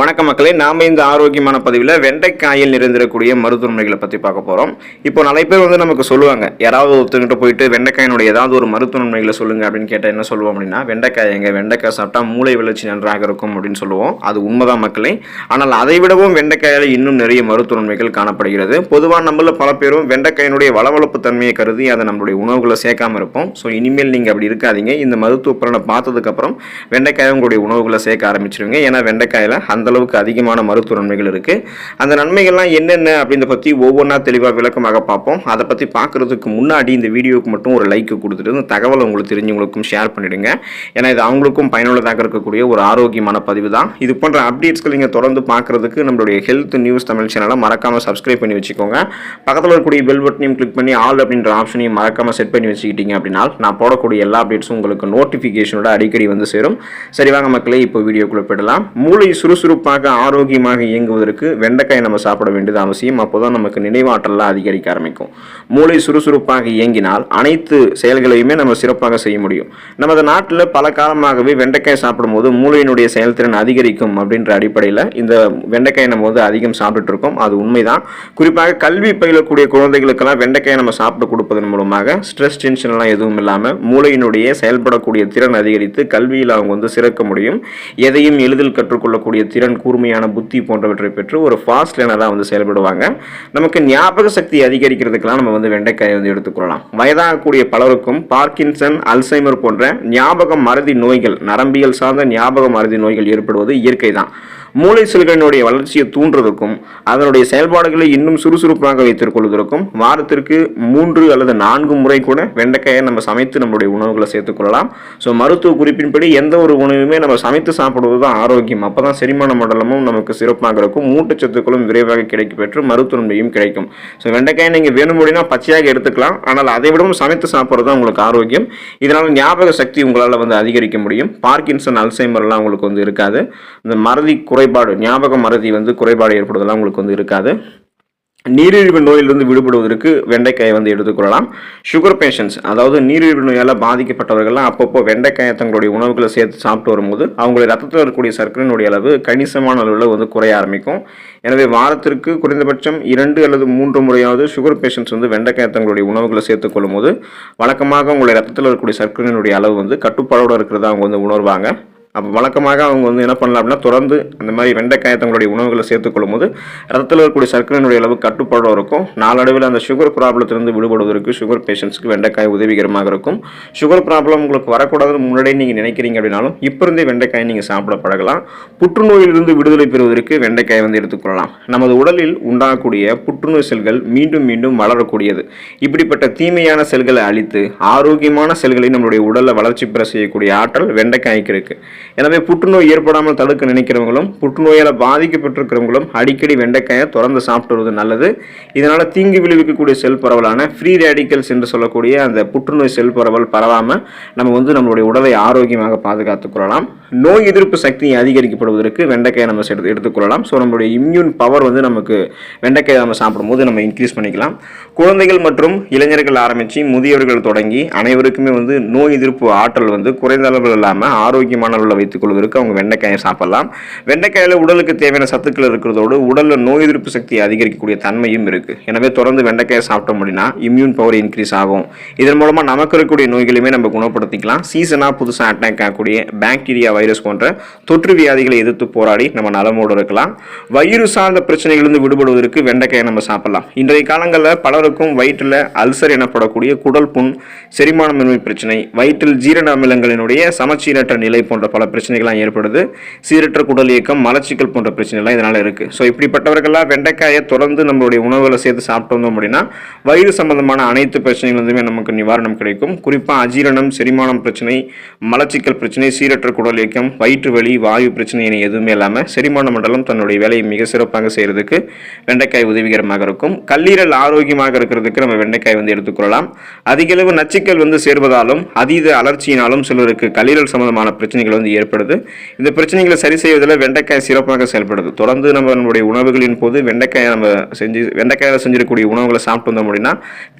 வணக்கம் மக்களே நாம் இந்த ஆரோக்கியமான பதிவில் வெண்டைக்காயில் நிறைந்திருக்கக்கூடிய மருத்துவமனைகளை பற்றி பார்க்க போகிறோம் இப்போ நிறைய பேர் வந்து நமக்கு சொல்லுவாங்க யாராவது ஒருத்தங்கிட்ட போயிட்டு வெண்டைக்காயினுடைய ஏதாவது ஒரு மருத்துவமனைகளை சொல்லுங்க அப்படின்னு கேட்டால் என்ன சொல்லுவோம் அப்படின்னா வெண்டைக்காய் எங்க? வெண்டைக்காய் சாப்பிட்டா மூளை வளர்ச்சி நன்றாக இருக்கும் அப்படின்னு சொல்லுவோம். அது உண்மைதான் மக்களே. ஆனால் அதை விடவும் வெண்டைக்காயில் இன்னும் நிறைய மருத்துவமனைகள் காணப்படுகிறது. பொதுவாக நம்மள பல பேரும் வெண்டைக்காயினுடைய வளவளப்பு தன்மையை கருதி அதை நம்மளுடைய உணவுகளை சேர்க்காம இருப்போம். ஸோ இனிமேல் நீங்கள் அப்படி இருக்காதீங்க. இந்த மருத்துவ பலனை பார்த்ததுக்கப்புறம் வெண்டைக்காயை உங்களுடைய உணவுகளை சேர்க்க ஆரம்பிச்சிருவீங்க. ஏன்னா வெண்டைக்காயில் அந்த அளவுக்கு அதிகமான மருத்துவ நன்மைகள் இருக்கு. அந்த நன்மைகள்லாம் என்னென்ன அப்படின்றத பற்றி ஒவ்வொன்றா தெளிவாக விளக்கமாக பார்ப்போம். அதை பற்றி பார்க்குறதுக்கு முன்னாடி இந்த வீடியோவுக்கு மட்டும் ஒரு லைக் கொடுத்துட்டு இந்த தகவலை உங்களுக்கு தெரிஞ்சவங்களுக்கும் ஷேர் பண்ணிவிடுங்க ஏன்னா இது அவங்களுக்கும் பயனுள்ளதாக இருக்கக்கூடிய ஒரு ஆரோக்கியமான பதிவு தான். இது போன்ற அப்டேட்ஸ்கள் நீங்கள் தொடர்ந்து பார்க்குறதுக்கு நம்மளுடைய ஹெல்த் நியூஸ் தமிழ் சேனலை மறக்காமல் சப்ஸ்கிரைப் பண்ணி வச்சுக்கோங்க. பக்கத்தில் இருக்கக்கூடிய பெல் பட்டனையும் கிளிக் பண்ணி ஆல் அப்படின்ற ஆப்ஷனையும் மறக்காமல் செட் பண்ணி வச்சுக்கிட்டீங்க அப்படின்னா நான் போடக்கூடிய எல்லா அப்டேட்ஸும் உங்களுக்கு நோட்டிஃபிகேஷனோட அடிக்கடி வந்து சேரும். சரி வாங்க மக்களே இப்போ வீடியோக்குள்ளே போயிடலாம். மூளை சுறுசுறு சுறுசுறுப்பாக ஆரோக்கியமாக இயங்குவதற்கு வெண்டைக்காய் நம்ம சாப்பிட வேண்டியது அவசியம். அப்போதான் நமக்கு நினைவாற்றலாம் அதிகரிக்க ஆரம்பிக்கும். மூளை சுறுசுறுப்பாக இயங்கினால் அனைத்து செயல்களையுமே நம்ம சிறப்பாக செய்ய முடியும். நமது நாட்டில் பல காலமாகவே வெண்டைக்காய் சாப்பிடும்போது மூளையினுடைய செயல்திறன் அதிகரிக்கும் அப்படின்ற அடிப்படையில் இந்த வெண்டைக்காய் நம்ம வந்து அதிகம் சாப்பிட்டுட்டு இருக்கோம் அது உண்மைதான். குறிப்பாக கல்வி பயிலக்கூடிய குழந்தைகளுக்கெல்லாம் வெண்டைக்காய் நம்ம சாப்பிட்டு கொடுப்பதன் மூலமாக ஸ்ட்ரெஸ் டென்ஷன்லாம் எதுவும் இல்லாமல் மூளையினுடைய செயல்படக்கூடிய திறன் அதிகரித்து கல்வியில் அவங்க வந்து சிறக்க முடியும். எதையும் எளிதில் கற்றுக்கொள்ளக்கூடிய திறன் கூர்மையான புத்தி போன்றவற்றை பெற்று ஒரு ஃபாஸ்ட் லேனராக வந்து செயல்படுவாங்க. நமக்கு ஞாபக சக்தி அதிகரிக்கிறதுக்கெல்லாம் நம்ம வந்து வெண்டைக்காயை வந்து எடுத்துக்கொள்ளலாம் வயதாகக்கூடிய பலருக்கும் பார்க்கின்சன் அல்சைமர் போன்ற ஞாபகம் மறதி நோய்கள் நரம்பியல் சார்ந்த ஞாபக மறதி நோய்கள் ஏற்படுவது இயற்கை தான் மூளை செல்களினுடைய வளர்ச்சியை தூண்டுறதுக்கும் அதனுடைய செயல்பாடுகளை இன்னும் சுறுசுறுப்பாக வைத்துக் கொள்வதற்கும் வாரத்திற்கு மூன்று அல்லது நான்கு முறை கூட வெண்டைக்காயை நம்ம சமைத்து நம்மளுடைய உணவுகளை சேர்த்துக்கொள்ளலாம் ஸோ மருத்துவ குறிப்பின்படி எந்த ஒரு உணவுமே நம்ம சமைத்து சாப்பிடுவது தான் ஆரோக்கியம். அப்போ தான் செரிமான மண்டலமும் நமக்கு சிறப்பாக இருக்கும். ஊட்டச்சத்துக்களும் விரைவாக கிடைக்க பெற்று மருத்துவ நன்மையும் கிடைக்கும். ஸோ வெண்டைக்காயை நீங்கள் வேணும் அப்படின்னா பச்சையாக எடுத்துக்கலாம். ஆனால் அதை விடவும் சமைத்து சாப்பிட்றது தான் உங்களுக்கு ஆரோக்கியம். இதனால் ஞாபக சக்தி உங்களால் வந்து அதிகரிக்க முடியும். பார்க்கின்சன் அல்சைமர்லாம் உங்களுக்கு வந்து இருக்காது. இந்த மறதி குறைபாடு ஞாபக மறதி வந்து குறைபாடு ஏற்படுவதெல்லாம் உங்களுக்கு வந்து இருக்காது. நீரிழிவு நோயிலிருந்து விடுபடுவதற்கு வெண்டைக்காயை வந்து எடுத்துக்கொள்ளலாம் சுகர் பேஷண்ட்ஸ் அதாவது நீரிழிவு நோயால் பாதிக்கப்பட்டவர்கள்லாம் அப்பப்போ வெண்டைக்காயை தங்களுடைய உணவுகளை சேர்த்து சாப்பிட்டு வரும்போது அவங்களுடைய ரத்தத்தில் இருக்கக்கூடிய சர்க்கரையினுடைய அளவு கணிசமான அளவில் வந்து குறைய ஆரம்பிக்கும். எனவே வாரத்திற்கு குறைந்தபட்சம் இரண்டு அல்லது மூன்று முறையாவது சுகர் பேஷண்ட்ஸ் வந்து வெண்டைக்காயை தங்களுடைய உணவுகளை சேர்த்துக்கொள்ளும் போது வழக்கமாக உங்களுடைய ரத்தத்தில் இருக்கக்கூடிய சர்க்கரையினுடைய அளவு வந்து கட்டுப்பாடோடு இருக்கிறதா அவங்க வந்து உணர்வாங்க. அப்போ வழக்கமாக அவங்க வந்து என்ன பண்ணலாம் அப்படின்னா தொடர்ந்து அந்த மாதிரி வெண்டைக்காயை தங்களுடைய உணவுகளை சேர்த்துக்கொள்ளும் போது ரத்தத்தில் இருக்கக்கூடிய சர்க்கரையினுடைய அளவு கட்டுப்பாடு இருக்கும். நாளடைவில் அந்த சுகர் ப்ராப்ளத்திலிருந்து விடுபடுவதற்கு சுகர் பேஷண்ட்ஸ்க்கு வெண்டைக்காய் உதவிகரமாக இருக்கும். சுகர் ப்ராப்ளம் உங்களுக்கு வரக்கூடாதுன்னு முன்னாடியே நீங்கள் நினைக்கிறீங்க அப்படின்னாலும் இப்போ இருந்தே வெண்டைக்காயை நீங்கள் சாப்பிட பழகலாம். புற்றுநோயிலிருந்து விடுதலை பெறுவதற்கு வெண்டைக்காயை வந்து எடுத்துக்கொள்ளலாம் நமது உடலில் உண்டாகக்கூடிய புற்றுநோய் செல்கள் மீண்டும் மீண்டும் வளரக்கூடியது. இப்படிப்பட்ட தீமையான செல்களை அழித்து ஆரோக்கியமான செல்களை நம்மளுடைய உடலில் வளர்ச்சி பெற செய்யக்கூடிய ஆற்றல் வெண்டைக்காய்க்கு இருக்குது எனவே புற்றுநோய் ஏற்படாமல் தடுக்க நினைக்கிறவங்களும் புற்றுநோயால் பாதிக்கப்பட்டிருக்கிறவங்களும் அடிக்கடி வெண்டைக்காயை தொடர்ந்து சாப்பிட்டு வருவது நல்லது. இதனால் தீங்கு விளைவிக்கக்கூடிய செல் பரவலான ஃப்ரீ ரேடிக்கல்ஸ் என்று சொல்லக்கூடிய அந்த புற்றுநோய் செல் பரவல் பரவாமல் நம்ம வந்து நம்மளுடைய உடலை ஆரோக்கியமாக பாதுகாத்துக் கொள்ளலாம். நோய் எதிர்ப்பு சக்தியை அதிகரிக்கப்படுவதற்கு வெண்டைக்காயை நம்ம எடுத்து எடுத்துக்கொள்ளலாம் ஸோ நம்மளுடைய இம்யூன் பவர் வந்து நமக்கு வெண்டைக்காயை நம்ம சாப்பிடும்போது நம்ம இன்க்ரீஸ் பண்ணிக்கலாம். குழந்தைகள் மற்றும் இளைஞர்கள் ஆரம்பித்து முதியவர்கள் தொடங்கி அனைவருக்குமே வந்து நோய் எதிர்ப்பு ஆற்றல் வந்து குறைந்த அளவில் இல்லாமல் ஆரோக்கியமான அளவில் வைத்துக் கொள்வதற்கு அவங்க வெண்டைக்காயை சாப்பிடலாம். வெண்டைக்காயில் உடலுக்கு தேவையான சத்துக்கள் இருக்கிறதோடு உடலில் நோய் எதிர்ப்பு சக்தி அதிகரிக்கக்கூடிய தன்மையும் இருக்குது எனவே தொடர்ந்து வெண்டைக்காயை சாப்பிட்டோம் அப்படின்னா இம்யூன் பவர் இன்க்ரீஸ் ஆகும். இதன் மூலமாக நமக்கு இருக்கக்கூடிய நோய்களையுமே நம்ம குணப்படுத்திக்கலாம். சீசனாக புதுசாக அட்டாக் ஆகக்கூடிய பாக்டீரியா வைரஸ் போன்ற தொற்று வியாதிகளை எதிர்த்து போராடி நம்ம நலமோடு இருக்கலாம். வயிறு சார்ந்த பிரச்சனைகளிலிருந்து விடுபடுவதற்கு வெண்டைக்காயை நம்ம சாப்பிடலாம். இன்றைய காலங்களில் பலருக்கும் வயிற்றில் அல்சர் எனப்படக்கூடிய குடல் புண் செரிமானமின்மை பிரச்சனை வயிற்றில் ஜீரண அமிலங்களினுடைய சமச்சீரற்ற நிலை போன்ற பல பிரச்சனைகள்லாம் ஏற்படுது. சீரற்ற குடல் இயக்கம் மலச்சிக்கல் போன்ற பிரச்சனைகள்லாம் இதனால் இருக்குது ஸோ இப்படிப்பட்டவர்கள்லாம் வெண்டைக்காயை தொடர்ந்து நம்மளுடைய உணவுகளை சேர்த்து சாப்பிட்டு வந்தோம் அப்படின்னா வயிறு சம்பந்தமான அனைத்து பிரச்சனைகளுமே நமக்கு நிவாரணம் கிடைக்கும். குறிப்பாக அஜீரணம் செரிமானம் பிரச்சனை மலச்சிக்கல் பிரச்சனை சீரற்ற குடல் இயக்கம் வயிற்று வலி வாயு பிரச்சனை என எதுவுமே இல்லாமல் செரிமான மண்டலம் தன்னுடைய வேலையை மிக சிறப்பாக செய்கிறதுக்கு வெண்டைக்காய் உதவிகரமாக இருக்கும். கல்லீரல் ஆரோக்கியமாக இருக்கிறதுக்கு நம்ம வெண்டைக்காய் வந்து எடுத்துக்கொள்ளலாம். அதிகளவு நச்சுக்கள் வந்து சேர்வதாலும் அதீத அலர்ச்சியினாலும் சிலருக்கு கல்லீரல் சம்பந்தமான பிரச்சனைகள் வந்து ஏற்படுது. இந்த பிரச்சனைகளை சரி செய்வதில் வெண்டைக்காய் சிறப்பாக செயல்படுது. தொடர்ந்து நம்ம நம்மளுடைய உணவுகளின் போது வெண்டைக்காயை நம்ம செஞ்சு வெண்டைக்காயில் செஞ்சிருக்கக்கூடிய உணவுகளை சாப்பிட்டு வந்தோம் அப்படின்னா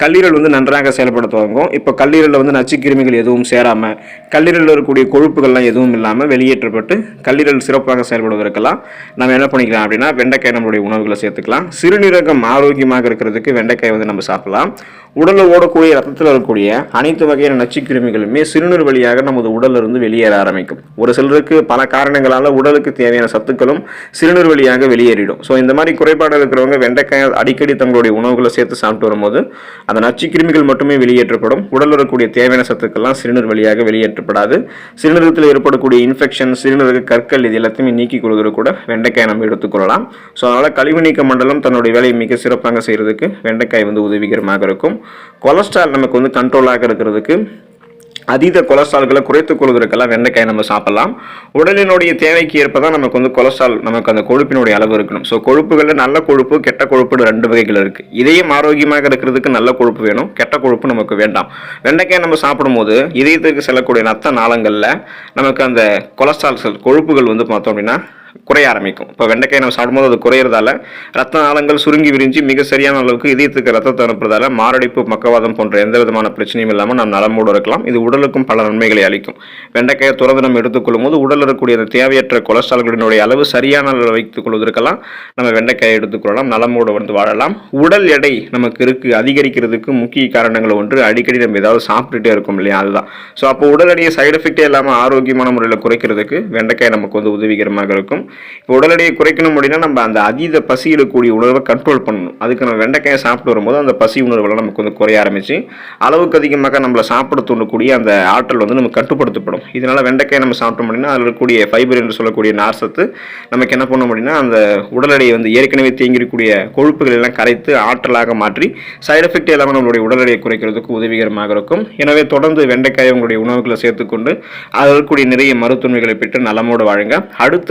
கல்லீரல் வந்து நன்றாக செயல்பட துவங்கும் இப்போ கல்லீரலில் வந்து நச்சுக்கிருமிகள் எதுவும் சேராமல் கல்லீரலில் இருக்கக்கூடிய கொழுப்புகள்லாம் எதுவும் இல்லாமல் வெளியேற்றப்பட்டு கல்லீரல் சிறப்பாக செயல்படுவதற்கெல்லாம் நம்ம என்ன பண்ணிக்கலாம் அப்படின்னா வெண்டைக்காய் நம்மளுடைய உணவுகளை சேர்த்துக்கலாம். சிறுநீரகம் ஆரோக்கியமாக இருக்கிறதுக்கு வெண்டைக்காய் வந்து நம்ம சாப்பிடலாம். உடலில் ஓடக்கூடிய ரத்தத்தில் இருக்கக்கூடிய அனைத்து வகையான நச்சுக்கிருமிகளுமே சிறுநீர் வழியாக நமது உடலிருந்து வெளியேற ஆரம்பிக்கும். ஒரு சிலருக்கு பல காரணங்களால் உடலுக்கு தேவையான சத்துக்களும் சிறுநீர் வழியாக வெளியேறிடும். ஸோ இந்த மாதிரி குறைபாடு இருக்கிறவங்க வெண்டைக்காய் அடிக்கடி தங்களுடைய உணவுகளை சேர்த்து சாப்பிட்டு வரும்போது அந்த நச்சுக்கிருமிகள் மட்டுமே வெளியேற்றப்படும். உடலில் இருக்கக்கூடிய தேவையான சத்துக்கள்லாம் சிறுநீர் வழியாக வெளியேற்றப்படாது. சிறுநீரகத்தில் ஏற்படக்கூடிய இன்ஃபெக்ஷன் சிறுநீரக கற்கள் இது எல்லாத்தையுமே நீக்கிக் கொள்வதற்கு கூட வெண்டைக்காய் நம்ம எடுத்துக்கொள்ளலாம் ஸோ அதனால் கழிவு நீக்க மண்டலம் தன்னுடைய வேலையை மிக சிறப்பாக செய்கிறதுக்கு வெண்டைக்காய் வந்து உதவிகரமாக இருக்கும். கொலஸ்ட்ரால் நமக்கு வந்து கண்ட்ரோலாக இருக்கிறதுக்கு அதீத கொலஸ்ட்ரால்களை குறைத்துக் கொள்வதற்கெல்லாம் வெண்டைக்காய் நம்ம சாப்பிடலாம். உடலினுடைய தேவைக்கு ஏற்ப தான் நமக்கு வந்து கொலஸ்ட்ரால் நமக்கு அந்த கொழுப்பினுடைய அளவு இருக்கணும். ஸோ கொழுப்புகளில் நல்ல கொழுப்பு கெட்ட கொழுப்புன்னு ரெண்டு வகைகள் இருக்குது இதயம் ஆரோக்கியமாக இருக்கிறதுக்கு நல்ல கொழுப்பு வேணும் கெட்ட கொழுப்பு நமக்கு வேண்டாம். வெண்டைக்காய் நம்ம சாப்பிடும்போது இதயத்துக்கு செல்லக்கூடிய நத்த நாளங்களில் நமக்கு அந்த கொலஸ்ட்ரால் செல் கொழுப்புகள் வந்து பார்த்தோம் அப்படின்னா குறைய ஆரம்பிக்கும். இப்போ வெண்டைக்காய் நம்ம சாப்பிடும்போது அது குறையிறதால ரத்த நாளங்கள் சுருங்கி விரிஞ்சு மிக சரியான அளவுக்கு இதயத்துக்கு ரத்தத்தை அனுப்புறதால மாரடைப்பு பக்கவாதம் போன்ற எந்த விதமான பிரச்சனையும் இல்லாமல் நாம் நலமோடு இருக்கலாம். இது உடலுக்கும் பல நன்மைகளை அளிக்கும். வெண்டைக்காயை துறந்து நம்ம எடுத்துக்கொள்ளும் போது உடல் இருக்கக்கூடிய அந்த தேவையற்ற கொலஸ்ட்ரால்களினுடைய அளவு சரியான அளவில் வைத்துக் கொள்வதற்கெல்லாம் நம்ம வெண்டைக்காயை எடுத்துக்கொள்ளலாம் நலமோடு வந்து வாழலாம். உடல் எடை நமக்கு இருக்கு அதிகரிக்கிறதுக்கு முக்கிய காரணங்கள் ஒன்று அடிக்கடி நம்ம ஏதாவது சாப்பிட்டுட்டே இருக்கோம் இல்லையா? அதுதான். ஸோ அப்போ உடல் எடையை சைடு எஃபெக்டே இல்லாமல் ஆரோக்கியமான முறையில் குறைக்கிறதுக்கு வெண்டைக்காய் நமக்கு வந்து உதவிகரமாக இருக்கும். இப்போ உடல் எடையை குறைக்கணும் அப்படின்னா நம்ம அந்த அதீத பசி இருக்கக்கூடிய உணர்வை கண்ட்ரோல் பண்ணணும். அதுக்கு நம்ம வெண்டைக்காயை சாப்பிட்டு வரும்போது அந்த பசி உணர்வுகள் நமக்கு வந்து குறைய ஆரம்பிச்சு அளவுக்கு அதிகமாக நம்மளை சாப்பிட தூண்டக்கூடிய அந்த ஆற்றல் வந்து நமக்கு கட்டுப்படுத்தப்படும். இதனால் வெண்டைக்காய் நம்ம சாப்பிட்டோம் அப்படின்னா அதில் இருக்கக்கூடிய ஃபைபர் என்று சொல்லக்கூடிய நார்சத்து நமக்கு என்ன பண்ணணும் அப்படின்னா அந்த உடல் எடையை வந்து ஏற்கனவே தேங்கியிருக்கக்கூடிய கொழுப்புகள் எல்லாம் கரைத்து ஆற்றலாக மாற்றி சைடு எஃபெக்ட் இல்லாமல் நம்மளுடைய உடல் எடையை குறைக்கிறதுக்கு உதவிகரமாக இருக்கும். எனவே தொடர்ந்து வெண்டைக்காய் உங்களுடைய உணவுகளை சேர்த்துக்கொண்டு அதில் இருக்கக்கூடிய நிறைய மருத்துவமைகளை பெற்று நலமோடு வாழுங்க. அடுத்த